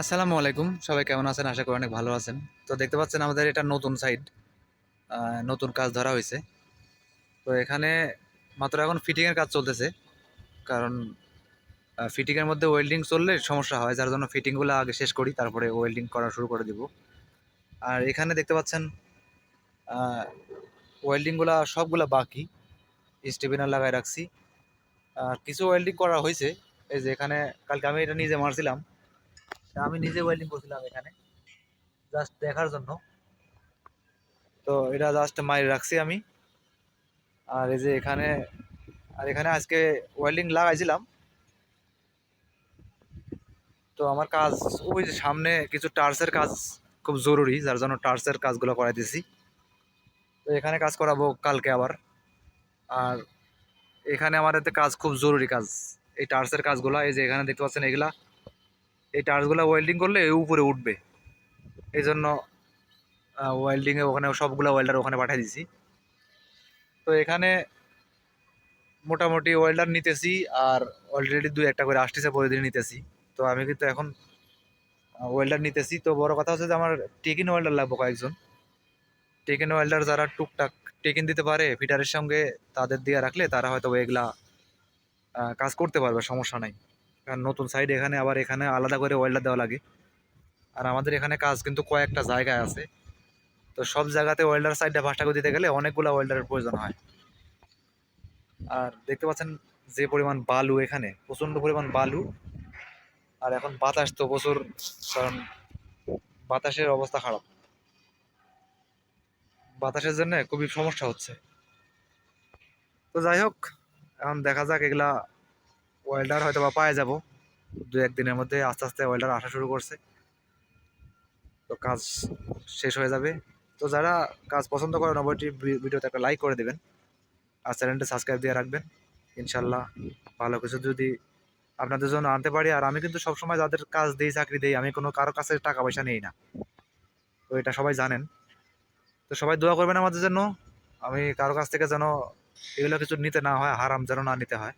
আসসালামু আলাইকুম। সবাই কেমন আছেন? আশা করি অনেক ভালো আছেন। তো দেখতে পাচ্ছেন আমাদের এটা নতুন সাইড নতুন কাজ ধরা হয়েছে। তো এখানে মাত্র এখন ফিটিংয়ের কাজ চলতেছে। কারণ ফিটিংয়ের মধ্যে ওয়েল্ডিং চললে সমস্যা হয়, যার জন্য ফিটিংগুলো আগে শেষ করি, তারপরে ওয়েল্ডিং করা শুরু করে দিব। আর এখানে দেখতে পাচ্ছেন ওয়েল্ডিংগুলা সবগুলা বাকি। স্টেবিনার লাগাই রাখছি। আর কিছু ওয়েল্ডিং করা হয়েছে। এই যে এখানে কালকে আমি এটা নিজে মারছিলাম। আমি নিজে ওয়েল্ডিং করছিলাম এখানে জাস্ট দেখার জন্য। তো এটা জাস্ট মাইর রাখছি আমি। আর এই যে এখানে, আর এখানে আজকে ওয়েল্ডিং লাগাইছিলাম। তো আমার কাজ, ওই যে সামনে কিছু টার্সের কাজ খুব জরুরি, যার জন্য টার্সের কাজগুলো করাই দিছি তো এখানে কাজ করাবো কালকে আবার। আর এখানে আমার এতে কাজ খুব জরুরি কাজ, এই টার্সের কাজগুলো, এই যে এখানে দেখতে পাচ্ছেন এগুলা। এই টার্চগুলো ওয়েল্ডিং করলে উপরে উঠবে। এই জন্য ওয়েল্ডিংয়ে ওখানে সবগুলো ওয়েল্ডার ওখানে পাঠিয়ে দিছি। তো এখানে মোটামুটি ওয়েল্ডার নিতেছি আর অলরেডি দু একটা করে আসতেছে প্রতিদিন নিতেছি। তো আমি কিন্তু এখন ওয়েল্ডার নিতেছি। তো বড় কথা হচ্ছে যে আমার টেকিন ওয়েল্ডার লাগবে কয়েকজন। টেকিন ওয়েল্ডার যারা টুকটাক টেকিন দিতে পারে, ফিটারের সঙ্গে তাদের দিয়ে রাখলে তারা হয়তো এগুলা কাজ করতে পারবে, সমস্যা নাই। কারণ নতুন সাইড এখানে আবার এখানে আলাদা করে ওয়েল্ডার দেওয়া লাগে। আর আমাদের এখানে কাজ কিন্তু কয়েকটা জায়গায় আছে। তো সব জায়গাতে ওয়েল্ডার সাইডটা ফাস্টা করে দিতে গেলে অনেকগুলো ওয়েল্ডারের প্রয়োজন হয়। আর দেখতে পাচ্ছেন যে পরিমাণ বালু এখানে, প্রচণ্ড পরিমাণ বালু। আর এখন বাতাস তো প্রচুর, কারণ বাতাসের অবস্থা খারাপ। বাতাসের জন্য খুবই সমস্যা হচ্ছে। তো যাই হোক, এখন দেখা যাক এগুলা ওয়েল্ডার হয়তো বা পায়ে যাব। দু একদিনের মধ্যে আস্তে আস্তে ওয়েল্ডার আসা শুরু করছে। তো কাজ শেষ হয়ে যাবে। তো যারা কাজ পছন্দ করেন অবশ্যই ভিডিওতে একটা লাইক করে দেবেন। আর চ্যানেলটা সাবস্ক্রাইব দিয়ে রাখবেন। ইনশাল্লাহ ভালো কিছু যদি আপনাদের জন্য আনতে পারি। আর আমি কিন্তু সবসময় যাদের কাজ দিই, চাকরি দিই, আমি কোনো কারও কাছে টাকা পয়সা নেই না। তো এটা সবাই জানেন। তো সবাই দোয়া করবেন আমাদের জন্য। আমি কারও কাছ থেকে যেন এগুলো কিছু নিতে না হয়, হারাম যেন না নিতে হয়।